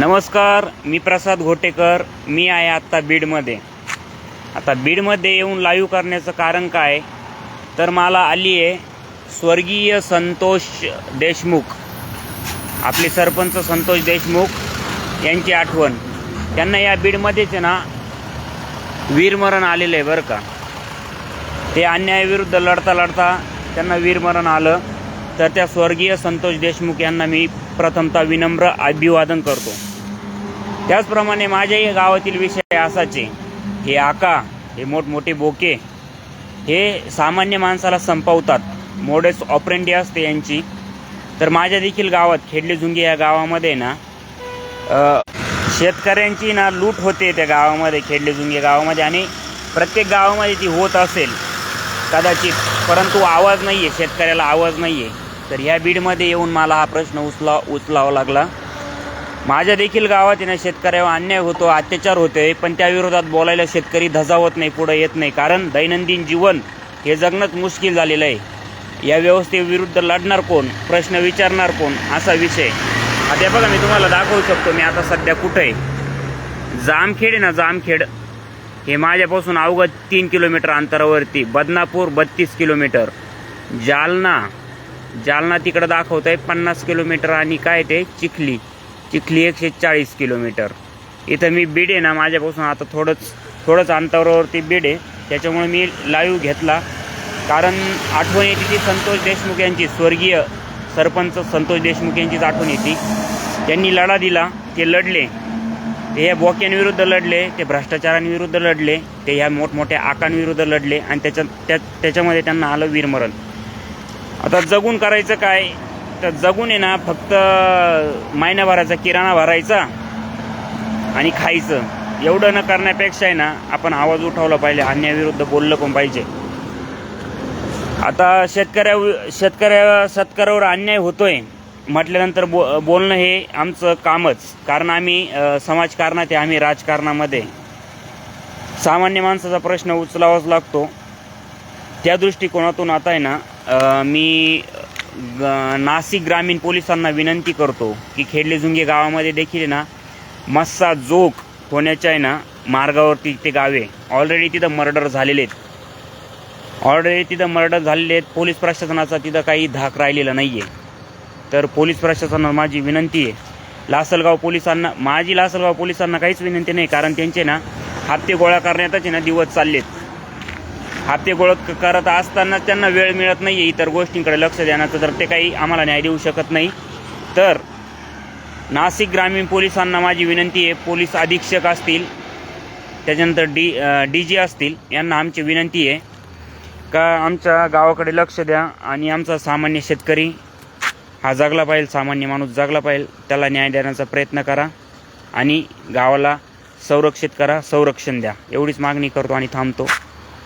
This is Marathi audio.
नमस्कार मी प्रसाद घोटेकर. मी आहे आत्ता बीडमध्ये. आता बीडमध्ये येऊन लाईव्ह करण्याचं कारण काय? तर मला आली आहे स्वर्गीय संतोष देशमुख. आपले सरपंच संतोष देशमुख यांची आठवण. त्यांना या बीडमध्येच आहे ना वीरमरण आलेलं आहे बरं का. ते अन्यायाविरुद्ध लढता लढता त्यांना वीरमरण आलं. तर त्या स्वर्गीय संतोष देशमुख यांना मी प्रथमतः विनम्र अभिवादन करतो. त्याचप्रमाणे माझ्याही गावातील विषय असाचे हे आका हे मोठमोठे बोके हे सामान्य माणसाला संपवतात. मोडेस ऑपरेंडी असते यांची. तर माझ्या देखील गावात खेडले झुंगे या गावामध्ये ना शेतकऱ्यांची ना लूट होते त्या गावामध्ये खेडले झुंगे गावामध्ये. आणि प्रत्येक गावामध्ये ती होत असेल कदाचित. परंतु आवाज नाही आहे शेतकऱ्याला आवाज नाही आहे तर ह्या बीडमध्ये येऊन मला हा प्रश्न उचला उचलावा लागला. माझ्या देखील गावात येणं ना शेतकऱ्यावर अन्याय होतो अत्याचार होते पण त्या विरोधात बोलायला शेतकरी धजावत नाही पुढे येत नाही. कारण दैनंदिन जीवन हे जगणंच मुश्किल झालेलं आहे. या व्यवस्थेविरुद्ध लढणार कोण? प्रश्न विचारणार कोण? असा विषय. आता बघा मी तुम्हाला दाखवू शकतो मी आता सध्या कुठं आहे. जामखेड आहे ना जामखेड. हे माझ्यापासून अवघड तीन किलोमीटर अंतरावरती बदनापूर बत्तीस किलोमीटर. जालना जालना तिकडं दाखवत आहे पन्नास किलोमीटर आणि काय ते चिखली. चिखली एकशे चाळीस किलोमीटर. इथं मी बीड आहे ना माझ्यापासून आता थोडंच थोडंच अंतरावरती बीड आहे. त्याच्यामुळे मी लाईव्ह घेतला. कारण आठवण येते ती संतोष देशमुख यांची स्वर्गीय सरपंच संतोष देशमुख यांचीच आठवण येते. त्यांनी लढा दिला ते लढले. ते ह्या बोक्यांविरुद्ध लढले ते भ्रष्टाचारांविरुद्ध लढले ते ह्या मोठमोठ्या आकांविरुद्ध लढले आणि त्याच्या त्या त्याच्यामध्ये त्यांना आलं वीरमरण. आता जगून करायचं काय? तर जगून आहे ना फक्त महिन्याभराचा किराणा भरायचा आणि खायचं. एवढं न करण्यापेक्षा आहे ना आपण आवाज उठवला पाहिजे अन्यायाविरुद्ध बोललं पण पाहिजे. आता शेतकऱ्या शेतकऱ्या शेतकऱ्यावर अन्याय होतोय म्हटल्यानंतर बो बोलणं हे आमचं कामच. कारण आम्ही समाजकारणात आहे आम्ही राजकारणामध्ये. सामान्य माणसाचा प्रश्न उचलावाच लागतो. त्या दृष्टिकोनातून आता आहे ना मी नाशिक ग्रामीण पोलिसांना विनंती करतो की खेडले झुंगे गावामध्ये देखील ना मस्सा जोक होण्याच्या आहे ना मार्गावरती ते गावे ऑलरेडी तिथं मर्डर झालेले आहेत. ऑलरेडी तिथं मर्डर झालेले आहेत. पोलीस प्रशासनाचा तिथं काही धाक राहिलेला नाही आहे तर पोलीस प्रशासनाला माझी विनंती आहे. लासलगाव पोलिसांना माझी लासलगाव पोलिसांना काहीच विनंती नाही कारण त्यांचे ना हप्ते गोळा करण्यातच ना दिवस चाललेत. हप्ते गोळत करत असताना त्यांना वेळ मिळत नाही आहे इतर गोष्टींकडे लक्ष देण्याचं तर ते काही आम्हाला न्याय देऊ शकत नाही तर नाशिक ग्रामीण पोलिसांना माझी विनंती आहे पोलीस अधीक्षक असतील त्याच्यानंतर डी डी जी असतील यांना आमची विनंती आहे का आमच्या गावाकडे लक्ष द्या आणि आमचा सामान्य शेतकरी हा जगला पाहिजे सामान्य माणूस जगला पाहिजे त्याला न्याय देण्याचा प्रयत्न करा आणि गावाला संरक्षित करा संरक्षण द्या. एवढीच मागणी करतो आणि थांबतो.